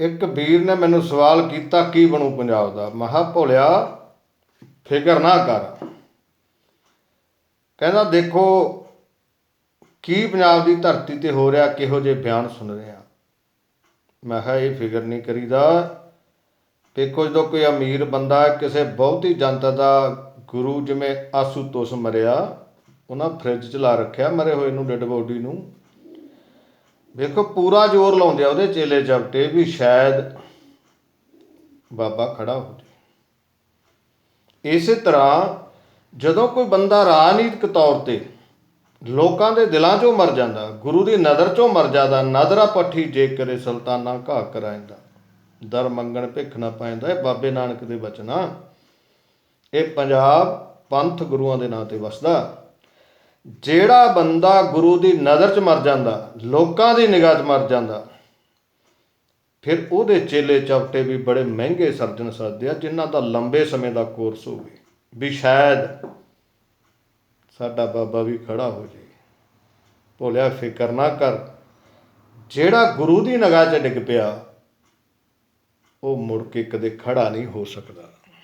ਇੱਕ ਵੀਰ ਨੇ ਮੈਨੂੰ ਸਵਾਲ ਕੀਤਾ, ਕੀ ਬਣੂ ਪੰਜਾਬ ਦਾ? ਮਹਾ ਭੋਲਿਆ, ਫਿਕਰ ਨਾ ਕਰ। ਕਹਿੰਦਾ, ਦੇਖੋ, ਕੀ ਪੰਜਾਬ ਦੀ ਧਰਤੀ ਤੇ ਹੋ ਰਿਹਾ, ਕਿਹੋ ਜਿਹੇ ਬਿਆਨ ਸੁਣ ਰਿਹਾ। ਮੈਂ ਕਿਹਾ, ਇਹ ਫਿਕਰ ਨਹੀਂ ਕਰੀਦਾ। ਦੇਖੋ, ਜਦੋਂ ਕੋਈ ਅਮੀਰ ਬੰਦਾ ਕਿਸੇ ਬਹੁਤੀ ਜਨਤਾ ਦਾ ਗੁਰੂ ਜਿਵੇਂ ਆਸੂਤੋਸ ਮਰਿਆ, ਉਹਨਾਂ ਫ੍ਰਿਜ 'ਚ ਲਾ ਰੱਖਿਆ, ਮਰੇ ਹੋਏ ਨੂੰ, ਡੈਡ ਬੋਡੀ ਨੂੰ। ਵੇਖੋ, ਪੂਰਾ ਜ਼ੋਰ ਲਾਉਂਦੇ ਆ ਉਹਦੇ ਚੇਲੇ ਚਪਟੇ ਵੀ ਸ਼ਾਇਦ ਬਾਬਾ ਖੜਾ ਹੋ ਜਾਏ ਇਸੇ ਤਰ੍ਹਾਂ ਜਦੋਂ ਕੋਈ ਬੰਦਾ ਰਾਜਨੀਤਿਕ ਤੌਰ ਤੇ ਲੋਕਾਂ ਦੇ ਦਿਲਾਂ 'ਚੋਂ ਮਰ ਜਾਂਦਾ, ਗੁਰੂ ਦੀ ਨਜ਼ਰ 'ਚੋਂ ਮਰ ਜਾਂਦਾ ਨਜ਼ਰਾ ਪੱਠੀ ਜੇ ਕਰੇ ਸੁਲਤਾਨਾ ਘਾ ਕਰਾਇੰਦਾ, ਦਰ ਮੰਗਣ ਭਿੱਖ ਨਾ ਪਾਇੰਦਾ, ਇਹ ਬਾਬੇ ਨਾਨਕ ਦੇ ਬਚਨਾ। ਇਹ ਪੰਜਾਬ ਪੰਥ ਗੁਰੂਆਂ ਦੇ ਨਾਂ ਤੇ ਵਸਦਾ। ਜਿਹੜਾ ਬੰਦਾ ਗੁਰੂ ਦੀ ਨਜ਼ਰ 'ਚ ਮਰ ਜਾਂਦਾ, ਲੋਕਾਂ ਦੀ ਨਿਗਾਹ 'ਚ ਮਰ ਜਾਂਦਾ, ਫਿਰ ਉਹਦੇ ਚੇਲੇ ਚਪਟੇ ਵੀ ਬੜੇ ਮਹਿੰਗੇ ਸਰਜਣ ਸਕਦੇ ਆ, ਜਿਨ੍ਹਾਂ ਦਾ ਲੰਬੇ ਸਮੇਂ ਦਾ ਕੋਰਸ ਹੋਵੇ ਵੀ ਸ਼ਾਇਦ ਸਾਡਾ ਬਾਬਾ ਵੀ ਖੜਾ ਹੋ ਜੇ ਭੋਲਿਆ, ਫਿਕਰ ਨਾ ਕਰ, ਜਿਹੜਾ ਗੁਰੂ ਦੀ ਨਿਗਾਹ 'ਚ ਡਿੱਗ ਪਿਆ, ਉਹ ਮੁੜ ਕੇ ਕਦੇ ਖੜਾ ਨਹੀਂ ਹੋ ਸਕਦਾ।